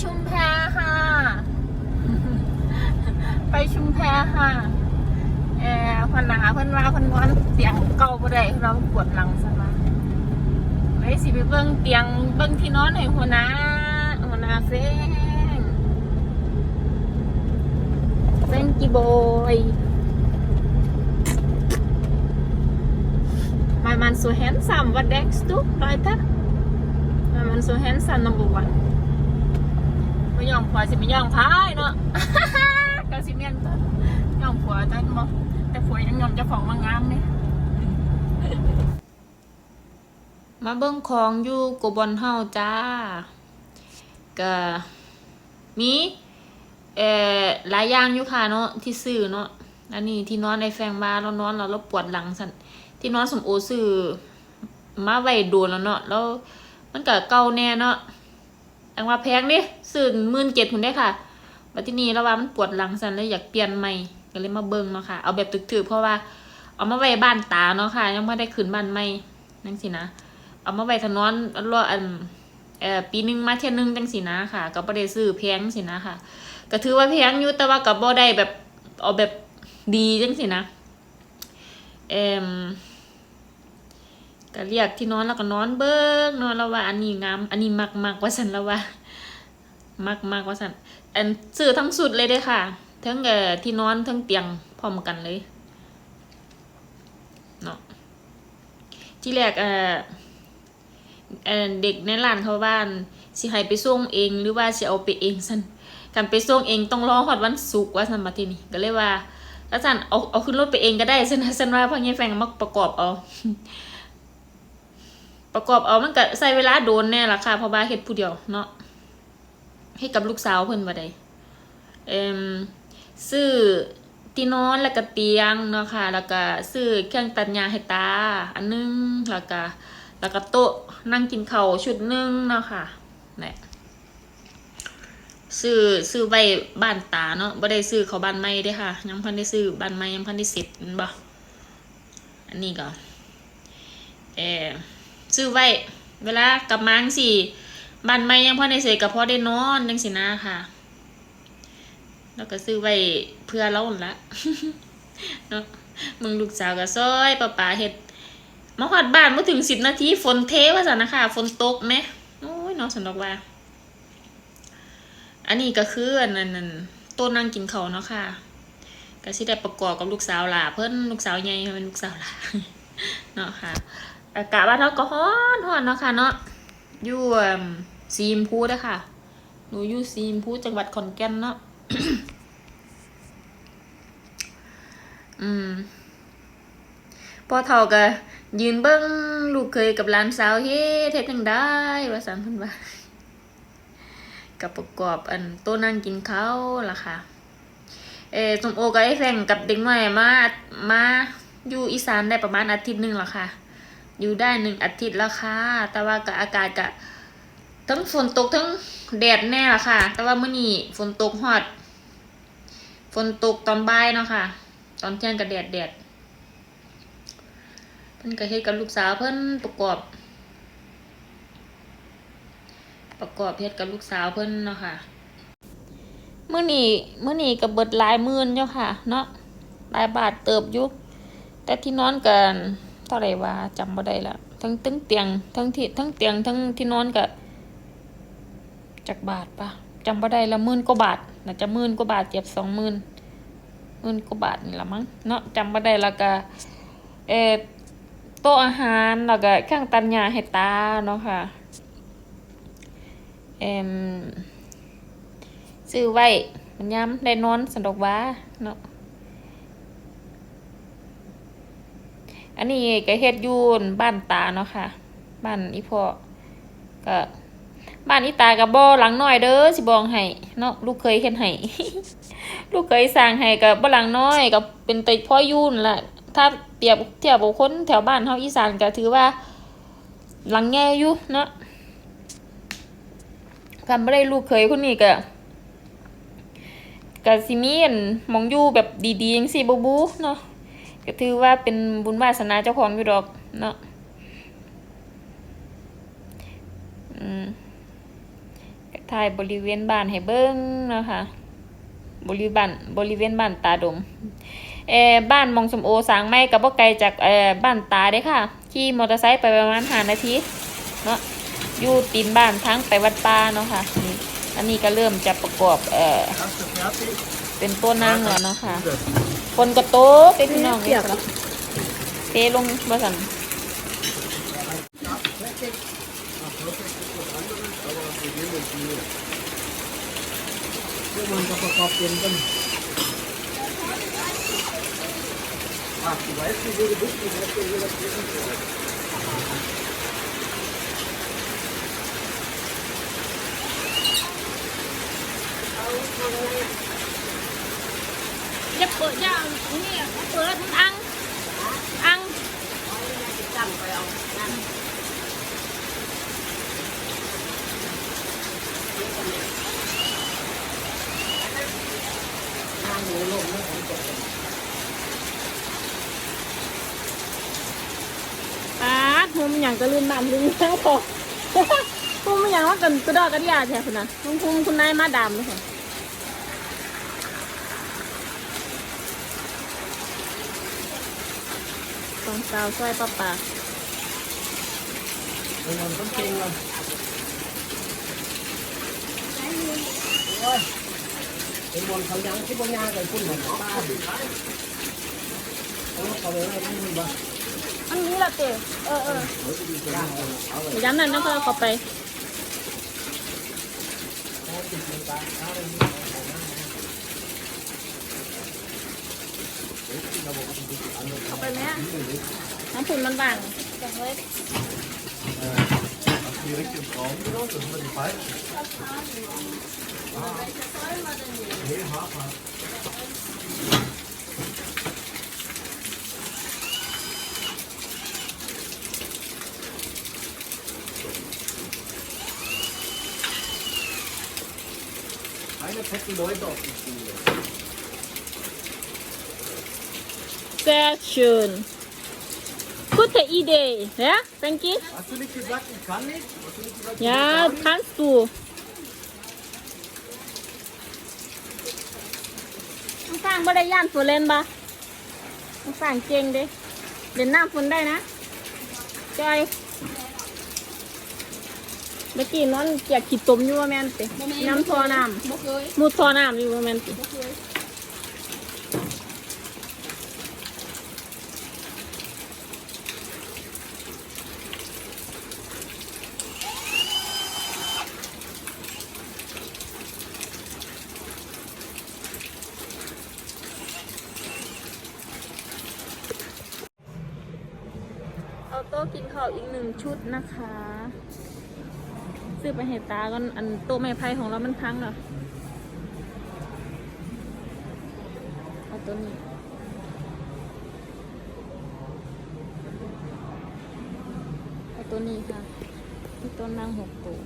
ชุมแพค่ะ ไปชุมแพค่ะเออพนหนาเพิ่นว่าเพิ่นนอนเตียงเก่าบ่ได้เราปวดหลังซะว่าเลยสิไปเบิ่งเตียงเบิ่งที่นอนให้หัวหน้าหัวหน้าเฟ้งเฟ้งกี่โบย My man so handsome. What next to? Leute? My man so handsome number one. ไม่ยอมผัวสิไม่ยอมพายเนาะ ก็สิเมียนตันยอมผัวตันบ่แต่ผัวยังยอมเจ้าของมางามเนี่ยมาเบิ่งของอยู่กบอนเฮาจ้าก็มีเอ่อหลายอย่างอยู่ค่ะเนาะที่ซื้อเนาะอันนี้ที่นอนในแฟงบาเรานอนแล้วเราปวดหลังสั่นที่นอนสมโอซื้อมาไว้โดนแล้วเนาะแล้วมันก็เก่าแน่เนาะ อังว่าแพงดิซื้อหมื่นเจ็ดคุณได้ค่ะบัดที่นี้แล้วว่ามันปวดหลังสันเลยอยากเปลี่ยนใหม่ก็เลยมาเบิ่งเนาะค่ะ เอาแบบตึกๆเพราะว่า เอามาไว้บ้านตาเนาะค่ะ ยังไม่ได้ขึ้นบ้านใหม่นั่นสินะ เอามาไว้ถนนรออันเอ่อปีหนึ่งมาเที่ยนึงจังสินะค่ะ ก็บ่ได้ซื้อแพงสินะค่ะ ก็ถือว่าแพงอยู่แต่ว่าก็บ่ได้แบบเอาแบบดีจังสินะเอ่ม ก็เรียกที่นอนแล้วก็นอนเบิ่งนอนแล้วว่า อันนี้งามอันนี้มักมักว่าซั่นแล้วว่ามักมักว่าซั่นอันซื้อทั้งสุดเลยเด้ค่ะ ทั้งเอ่อที่นอนทั้งเตียงพร้อมกันเลยเนาะที่แรกเอ่อเออเด็กในร้านเขาบ้านสิให้ไปส่งเองหรือว่าสิเอาไปเองซั่นกันไปส่งเองต้องรอฮอดวันศุกร์ว่าซั่นมาทีนี้ก็เลยว่าแล้วซั่นเอาเอาขึ้นรถไปเองก็ได้ซั่นสันว่าพ่อใหญ่แฟงมาประกอบเอา ประกอบเอามันก็ใช้เวลาโดนแน่ละค่ะเพราะว่าเฮ็ดผู้เดียวเนาะให้กับลูกสาวเพิ่นว่ได้เอ่มซื้อที่นอนแล้วก็เตียงเนาะค่ะ แล้วก็ซื้อเครื่องตัดหญ้าให้ตา อันนึงแล้วก็แล้วก็โต๊ะนั่งกินข้าวชุดนึงเนาะค่ะนี่ซื้อซื้อไว้บ้านตาเนาะบ่ได้ซื้อเขาบ้านใหม่เด้ค่ะ ยังพันได้ซื้อบ้านใหม่ยังพันได้เสร็จบ่อันนี้ก็เออ ซื้อไว้ เวลากลับมาจั่งซี้บ้านใหม่ยังพันได้เสร็จก็พอได้นอนจังซี่นะค่ะ แล้วก็ซื้อไว้เพื่อเราหั่นละเนาะมึงลูกสาวก็ซอยป้าป๋าเฮ็ดมาฮอดบ้านบ่ถึงสิบนาทีฝนเทว่าซั่นนะคะฝนตกแหมโอ้ยเนาะสนดอกว่า อันนี้ก็คืออันนั้นนั่นต้นนั่งกินเขาเนาะค่ะก็สิได้ประกอบกับลูกสาวหล่ะเพิ่นลูกสาวใหญ่เป็นลูกสาวหล่ะเนาะค่ะ อากาศบ้านเราก็ร้อนร้อนเนาะค่ะเนาะอยู่อืมสีมพูเด้อค่ะ หนูอยู่สีมพูจังหวัดขอนแก่นเนาะอืมพอเท่าก็ยืนเบิ้งลูกเคยกับหลานสาวเฮ็ดเฮ็ดจังได้ว่าสันเพิ่นว่ากับประกอบอันโต๊ะนั่งกินข้าวล่ะค่ะ เออสมโอกับไอ้แฟงกับเด็กน้อยมา มาอยู่อีสานได้ประมาณอาทิตย์หนึ่งล้วค่ะ อยู่ได้หนึ่งอาทิตย์แล้วค่ะ แต่ว่ากับอากาศก็ทั้งฝนตกทั้งแดดแน่ละค่ะ แต่ว่าเมื้อนี้ฝนตกฮอด ฝนตกตอนบ่ายเนาะค่ะ ตอนเที่ยงก็แดดแดดเพิ่นก็เฮ็ดกับลูกสาวเพิ่นประกอบ ประกอบเฮ็ดกับลูกสาวเพิ่นเนาะค่ะเมื้อนี้มื้อนี้ก็เบิดหลายหมื่นเจ้าค่ะ เนาะหลายบาทเติบยู่แต่ที่นอนกัน เท่าไรว่าจำบ่ได้ละทั้งทั้งเตียงทั้งที่ทั้งเตียงทั้งที่นอนก็จักบาทปะจำบ่ได้ละหมื่นกว่าบาทน่าจะหมื่นกว่าบาทเจ็บสองหมื่นเงินกว่าบาทนี่ละมั้งเนาะจำไม่ได้ล้วก็เออโต๊ะอาหารแล้วก็เครื่องตัดหญ้าให้ตาเนาะค่ะเอมซื้อไว้มันย้ำได้นอนสะดวกว่าเนาะ อันนี้ก็เฮ็ดยูนบ้านตาเนาะค่ะ บ้านอีพ่อก็บ้านอีตากับบ่หลังน้อยเด้อสิบองให้เนาะลูกเคยเฮ็ดให้ลูกเคยสร้างให้กับบ่หลังน้อยกับเป็นแต่พ่อยุ่นล่ะถ้าเปรียบเทียบกับคนแถวบ้านเฮาอีสานก็ถือว่า หลังแง่อยู่เนาะกันบ่ได้ลูกเคยคนนี้ก็ก็สิมีอันมองอยู่แบบดีๆจังซี่บ่บูเนาะ ก็ถือว่าเป็นบุญวาสนาเจ้าของอยู่ดอกเนาะอืมถ่ายบริเวณบ้านให้เบิ้งนะคะบริบ้านบริเวณบ้านตาดมเออบ้านมองสมโอสางไม่กับบ่ไกลจากเออบ้านตาเด้ค่ะ ขี่มอเตอร์ไซค์ไปประมาณห้านาทีเนาะอยู่ตีนบ้านทั้งไปวัดป่าเนาะค่ะนี่อันนี้ก็เริ่มจะประกอบเออ เป็นตัวนางแล้วเนาะค่ะคนก็โตเป็นพี่น้องเนี่ยครับเทลงบ่สันพวกมันก็ประกอบเป็นกันอะไว้ที่ดูดูดูดูดูดู จะเปิดย่านี่เปิดอังอังป้าดหุมอย่างกระลืนบ้านลืมแล้วพอหุมอย่างว่ากันกระดอกกระเดียแท้คุณนะหุมหุมคุณนายมาดำเลยค่ะ ตองสาวซอยป้าป่าพวกมันต้องเก่งเลยโอ้ยเป็นบอลเขายังที่บอลยางกับคุณเหมือนป้าดิเขาเขาเลยอะไรนี่บ้างอันนี้ละเต๋เออเออย้ำนั่นนะพอเข้าไป เข้าไปไหมอะน้ำผุนมันบางจังเลย direkt ins Raum genommen, das ist die falsch. Nee, Hafer. eine Pette Leute auf die Schule. Sehr schön. Gute Idee. Ja, Frankie? Hast du nicht gesagt, ich kann nicht? Hast du nicht gesagt, ich Ja, kann nicht? kannst du. น้องฟางบ่ได้ย่านฝนเล่นปะน้องฟางเก่งเด้เล่นน้ำฝนได้นะจอยเมื่อกี้นอนเกียกขีดตมอยู่ว่าแม่นติน้ำทอน้ บ่เคยำมุดทอน้ำอยู่ว่าแม่นติ บ่เคย เอา โต๊ะกินข้าวอีกหนึ่งชุดนะคะ ซื้อไปเห้ตาก่อนอันโต๊ะไม้ไผ่ของเรามันพังเหรอเอาตัวนี้เอาตัวนี้ค่ะที่ต้นนางหกตัว